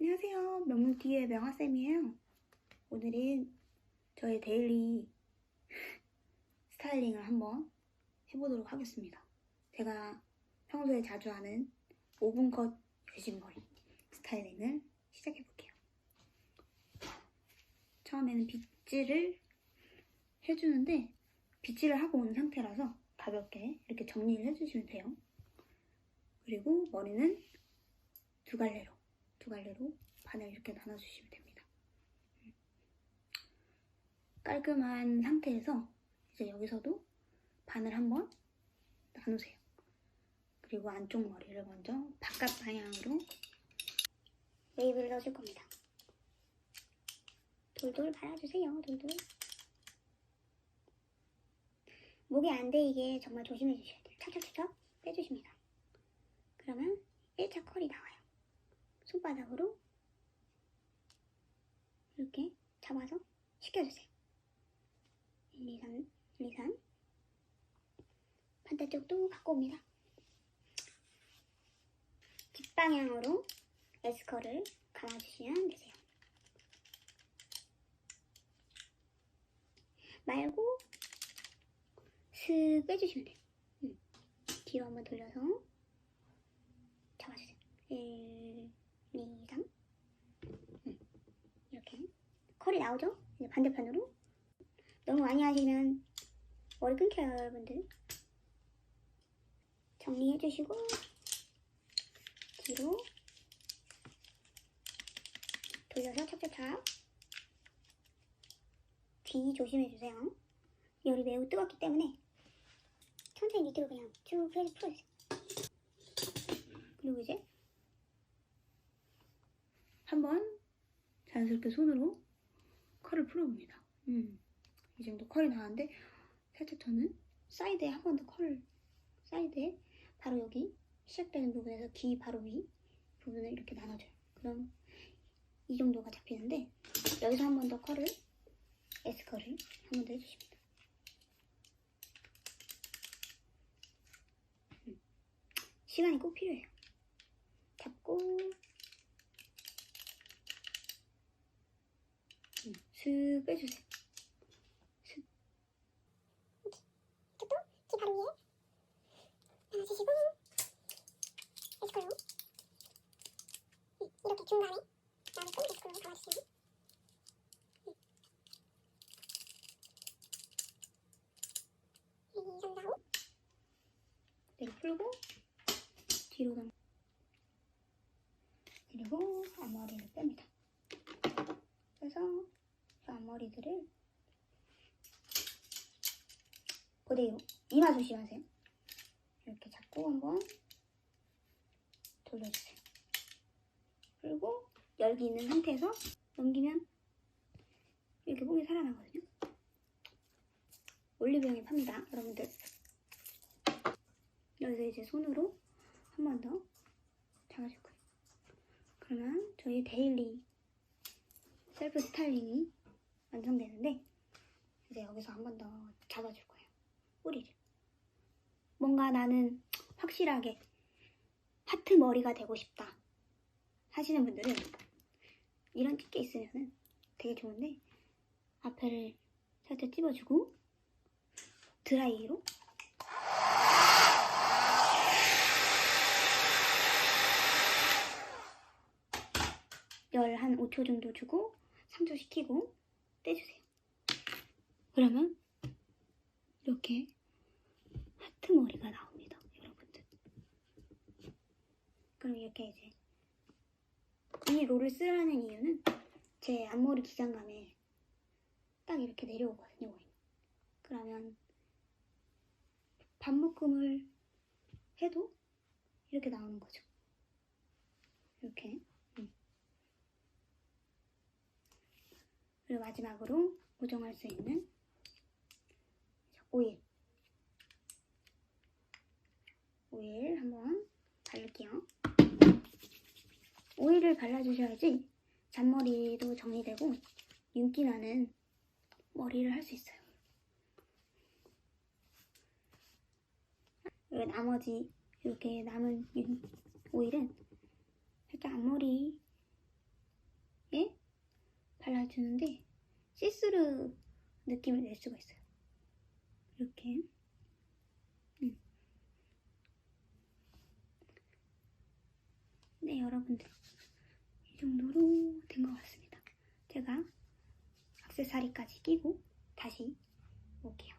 안녕하세요. 명문TV의 명아쌤이에요. 오늘은 저의 데일리 스타일링을 한번 해보도록 하겠습니다. 제가 평소에 자주 하는 5분 컷 여신머리 스타일링을 시작해볼게요. 처음에는 빗질을 해주는데 빗질을 하고 온 상태라서 가볍게 이렇게 정리를 해주시면 돼요. 그리고 머리는 두 갈래로 두 갈래로 반을 이렇게 나눠주시면 됩니다. 깔끔한 상태에서 이제 여기서도 반을 한번 나누세요. 그리고 안쪽 머리를 먼저 바깥 방향으로 웨이브를 넣어줄 겁니다. 돌돌 발라주세요. 돌돌. 목에 안 대이게 정말 조심해 주셔야 돼요. 척척척척 빼주십니다. 그러면 1차 컬이 나와요. 손바닥으로 이렇게 잡아서 식혀주세요. 1, 2, 3, 1, 2, 3. 반대쪽도 갖고 옵니다. 뒷방향으로 에스컬을 감아주시면 되세요. 말고 슥 빼주시면 돼요. 음. 뒤로 한번 돌려서 잡아주세요. 1, 2, 3. 음. 이렇게 컬이 나오죠? 이제 반대편으로 너무 많이 하시면 머리 끊겨요 여러분들 정리해 주시고 뒤로 돌려서 찹찹찹 뒤 조심해 주세요 열이 매우 뜨겁기 때문에 밑으로 그냥 쭉 해서 풀어주세요 그리고 이제 한번 자연스럽게 손으로 컬을 풀어봅니다. 음, 이 정도 컬이 나왔는데 살짝 저는 사이드에 한 번 더 컬을 사이드에 바로 여기 시작되는 부분에서 귀 바로 위 부분을 이렇게 나눠줘요. 그럼 이 정도가 잡히는데 여기서 한 번 더 컬을 S 컬을 한 번 더 해주십니다. 시간이 꼭 필요해요. 잡고. 음, 슥 빼주세요. 슥. 이쪽도 귀 바로 위에. 나눠주시고 에스컬로 이- 이렇게 중간에. 나눠서 에스컬로 감아주세요 이 정도 하고. 내로 풀고 뒤로 당 그리고 앞머리를 뺍니다. 그래서 이 앞머리들을 그대로 이마 조심하세요. 이렇게 잡고 한번 돌려주세요. 그리고 열기 있는 상태에서 넘기면 이렇게 뽕이 살아나거든요. 올리브영에 팝니다, 여러분들. 여기서 이제 손으로 한 번 더 잡아줄 거예요. 그러면 저희 데일리 셀프 스타일링이 완성되는데 이제 여기서 한 번 더 잡아줄 거예요. 뿌리를. 뭔가 나는 확실하게 하트 머리가 되고 싶다 하시는 분들은 이런 팁게 있으면 되게 좋은데 앞에를 살짝 찝어주고 드라이로 열 한 5초 정도 주고 상조시키고 떼주세요. 그러면 이렇게 하트 머리가 나옵니다, 여러분들. 그럼 이렇게 이제 이 롤을 쓰라는 이유는 제 앞머리 기장감에 딱 이렇게 내려오거든요. 그러면 반묶음을 해도 이렇게 나오는 거죠. 이렇게. 그리고 마지막으로 고정할 수 있는 오일. 오일 한번 바를게요. 오일을 발라주셔야지 잔머리도 정리되고 윤기 나는 머리를 할 수 있어요. 그 나머지 이렇게 남은 오일은 살짝 앞머리에 발라주는데 시스루 느낌을 낼 수가 있어요. 이렇게. 음. 네, 여러분들. 이 정도로 된 것 같습니다. 제가 액세서리까지 끼고 다시 올게요.